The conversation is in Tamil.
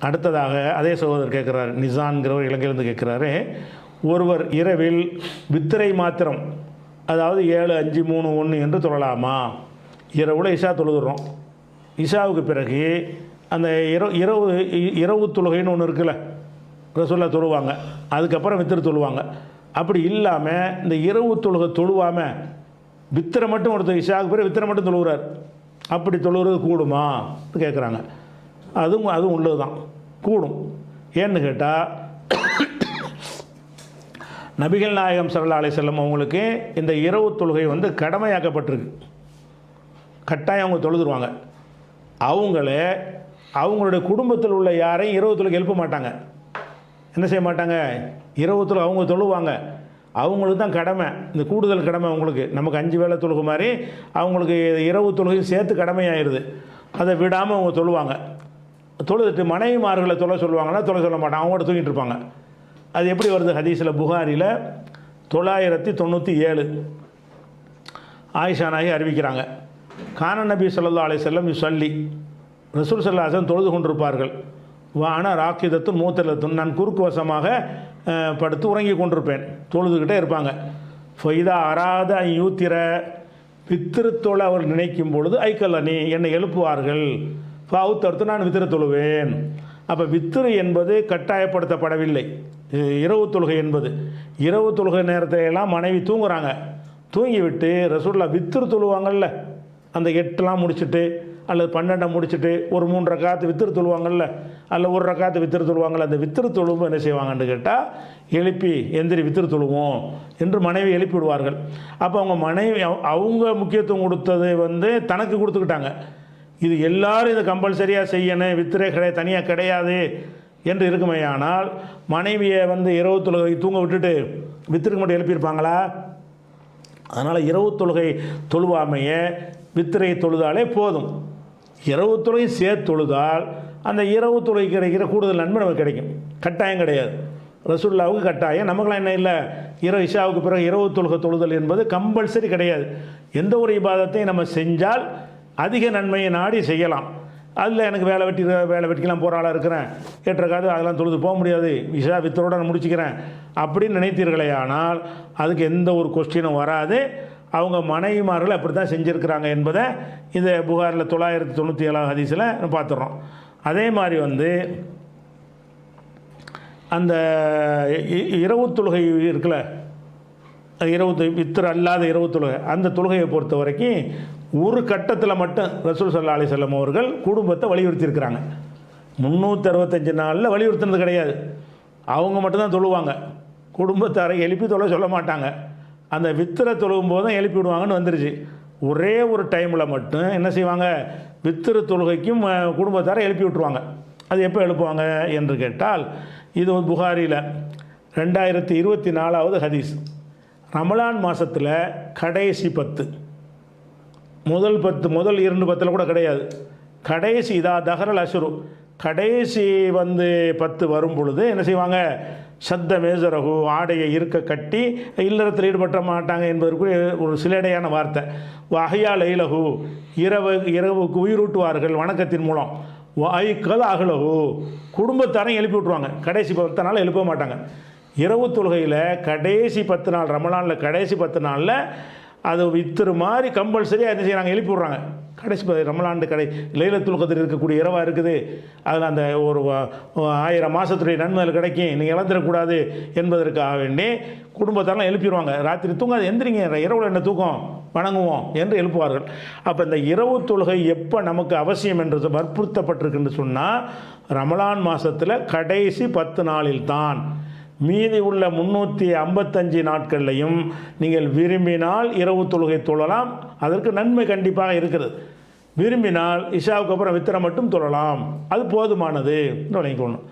அடுத்ததாக அதே சகோதரர் கேட்குறாரு நிசான்கிறவர் இலங்கையிலேருந்து கேட்குறாரு ஒருவர் இரவில் வித்திரை மாத்திரம் அதாவது ஏழு அஞ்சு மூணு ஒன்று என்று தொழலாமா? இரவுல இஷா தொழுதுறோம். இஷாவுக்கு பிறகு அந்த இரவு இரவு இரவு தொழுகைன்னு ஒன்று இருக்குல்ல ரசோல்லா தொழுவாங்க அதுக்கப்புறம் வித்திரை தொழுவாங்க. அப்படி இல்லாமல் இந்த இரவு தொழுகை தொழுவாமல் வித்திரை மட்டும் ஒருத்தர் இஷாவுக்கு பிறகு வித்திரை மட்டும் தொழுகிறார் அப்படி தொழுகிறது கூடுமா? கேட்குறாங்க. அதுவும் அதுவும் உள்ளது தான் கூடும். ஏன்னு கேட்டால் நபிகள் நாயகம் சல்லா அலி செல்லம் அவங்களுக்கு இந்த இரவு தொழுகை வந்து கடமையாக்கப்பட்டிருக்கு. கட்டாயம் அவங்க தொழுதுருவாங்க. அவங்களே அவங்களுடைய குடும்பத்தில் உள்ள யாரையும் இரவு தொழுகை எழுப்ப மாட்டாங்க. என்ன செய்ய மாட்டாங்க? இரவு தொழுகை அவங்க தொழுவாங்க. அவங்களுக்கு தான் கடமை. இந்த கூடுதல் கடமை அவங்களுக்கு. நமக்கு அஞ்சு வேளை தொழுகு மாதிரி அவங்களுக்கு இரவு தொழுகையும் சேர்த்து கடமையாயிருது. அதை விடாமல் அவங்க தொழுவாங்க. தொழுதுட்டு மனைவிமார்களை தொலை சொல்லுவாங்கன்னா தொலை சொல்ல மாட்டாங்க அவங்க கூட தூங்கிட்டு இருப்பாங்க. அது எப்படி வருது? ஹதீஸில் புகாரில் தொள்ளாயிரத்தி தொண்ணூற்றி ஏழு ஆயிஷானாகி அறிவிக்கிறாங்க. கான நபி சொல்லா அலை செல்லம் சொல்லி ரசூல் சல்லாசன் தொழுது கொண்டிருப்பார்கள். வான ராக்கிதத்தும் மூத்தலத்தும் நான் குறுக்கு வசமாக படுத்து உறங்கி கொண்டிருப்பேன். தொழுதுகிட்டே இருப்பாங்க. ஃபைதா அராத யூத்திர. வித்திருத்தொழ அவர் நினைக்கும் பொழுது ஐக்கல்ல நீ என்னை எழுப்புவார்கள். ஃபாவுத்தடுத்து நான் வித்திர தொழுவேன். அப்போ வித்திரு என்பது கட்டாயப்படுத்தப்படவில்லை. இரவு தொழுகை என்பது. இரவு தொழுகை நேரத்தை எல்லாம் மனைவி தூங்குறாங்க. தூங்கிவிட்டு ரசூல்லா வித்திரு தொழுவாங்கள்ல அந்த எட்டுலாம் முடிச்சுட்டு அல்லது பன்னெண்டை முடிச்சுட்டு ஒரு மூன்று ரக்காத்து வித்திரு தொழுவாங்கள்ல அல்ல ஒரு ரக்காத்து வித்திரு தொழுவாங்கல்ல. அந்த வித்திரு தொழுவும் என்ன செய்வாங்கன்னு கேட்டால் எழுப்பி எந்திரி வித்திரு தொழுவோம் என்று மனைவி எழுப்பி விடுவார்கள் அப்போ அவங்க மனைவி அவ- அவங்க முக்கியத்துவம் கொடுத்தது வந்து தனக்கு கொடுத்துக்கிட்டாங்க. இது எல்லாரும் இதை கம்பல்சரியாக செய்யணும் வித்திரை கிடையாது தனியாக கிடையாது என்று இருக்குமேயானால் மனைவியை வந்து இரவு தொழுகை தூங்க விட்டுட்டு வித்திருக்கு மட்டும் எழுப்பியிருப்பாங்களா? அதனால் இரவு தொழுகை தொழுவாமையே வித்திரை தொழுதாலே போதும். இரவு தொழுகை சேர்த்து தொழுதால் அந்த இரவு தொழுகை கிடைக்கிற கூடுதல் நன்மை நமக்கு கிடைக்கும். கட்டாயம் கிடையாது. ரசுல்லாவுக்கு கட்டாயம். நமக்குலாம் என்ன இல்லை? இரவு இஷாவுக்கு பிறகு இரவு தொழுகை தொழுதல் என்பது கம்பல்சரி கிடையாது. எந்த ஒரு இபாதத்தையும் நம்ம செஞ்சால் அதிக நன்மையை நாடி செய்யலாம். அதில் எனக்கு வேலை வெட்டி வேலை வெட்டிக்கலாம் போகிற ஆளாக இருக்கிறேன். ஏற்றக்காது அதெல்லாம் தொழுது போக முடியாது. விசா வித்தரோட நான் முடிச்சுக்கிறேன். அப்படின்னு நினைத்தீர்களே ஆனால் அதுக்கு எந்த ஒரு கொஸ்டினும் வராது. அவங்க மனைவிமார்கள் அப்படி தான் செஞ்சுருக்கிறாங்க என்பதை இந்த புகாரில் தொள்ளாயிரத்தி தொண்ணூற்றி ஏழாவது ஹதீஸில் பார்த்துடுறோம் அதே மாதிரி வந்து அந்த இ- இரவு தொழுகை இருக்குல்ல இரவு தொ- அல்லாத இரவு தொழுகை. அந்த தொழுகையை பொறுத்த வரைக்கும் ஒரு கட்டத்தில் மட்டும் ரசூல் சல்லா அலி செல்லம் அவர்கள் குடும்பத்தை வலியுறுத்தியிருக்கிறாங்க. முந்நூற்றி அறுபத்தஞ்சு நாளில் வலியுறுத்தினது கிடையாது. அவங்க மட்டும்தான் தொழுவாங்க. குடும்பத்தாரை எழுப்பி தொழ சொல்ல மாட்டாங்க. அந்த வித்திரை தொழுகும் போது தான் எழுப்பி விடுவாங்கன்னு வந்துருச்சு. ஒரே ஒரு டைமில் மட்டும் என்ன செய்வாங்க? வித்திரு தொழுகைக்கும் குடும்பத்தாரை எழுப்பி விட்டுருவாங்க. அது எப்போ எழுப்புவாங்க என்று கேட்டால் இது புகாரியில் ரெண்டாயிரத்தி இருபத்தி நாலாவது ஹதீஸ். ரமலான் மாதத்தில் கடைசி பத்து. முதல் பத்து முதல் இரண்டு பத்தில் கூட கிடையாது. கடைசி இதா தஹரல் அசுரு கடைசி வந்து பத்து வரும் பொழுது என்ன செய்வாங்க? சத்த மேசரகு ஆடையை இருக்க கட்டி இல்லறத்தில் ஈடுபட்ட மாட்டாங்க என்பதற்கு ஒரு சிலடையான வார்த்தை. வகையா லைலகு இரவு இரவுக்கு உயிரூட்டுவார்கள் வணக்கத்தின் மூலம். வாய்க்கல் அகலகு குடும்பத்தாரையும் எழுப்பி விட்ருவாங்க கடைசி பத்தனால எழுப்ப மாட்டாங்க. இரவு தொழுகையில் கடைசி பத்து நாள் ரமலானில் கடைசி பத்து நாளில் அது வித்துரு மாதிரி கம்பல்சரியாக என்ன செய்கிறாங்க எழுப்பி விட்றாங்க. கடைசி ப- ரமலாண்டு கடை லைலத்துல் கதிர் இருக்கக்கூடிய இரவாக இருக்குது. அதில் அந்த ஒரு ஆயிரம் மாதத்துடைய நன்மை அதில் கிடைக்கும். நீங்கள் இழந்துடக்கூடாது என்பதற்காக வேண்டி குடும்பத்தாரெலாம் எழுப்பிடுவாங்க ராத்திரி தூங்காது எந்திரிங்க இரவுல என்ன தூக்கம்? வணங்குவோம் என்று எழுப்புவார்கள். அப்போ இந்த இரவு தொழுகை எப்போ நமக்கு அவசியம் என்று வற்புறுத்தப்பட்டிருக்குன்னு சொன்னால் ரமலான் மாதத்தில் கடைசி பத்து நாளில் தான் மீதி உள்ள முந்நூற்றி ஐம்பத்தஞ்சு நாட்கள்லையும் நீங்கள் விரும்பினால் இரவு தொழுகை தொழலாம். அதற்கு நன்மை கண்டிப்பாக இருக்கிறது. விரும்பினால் இஷாவுக்கு அப்புறம் வித்திரம் மட்டும் தொழலாம். அது போதுமானது. விளங்கிக்கொள்ளணும்.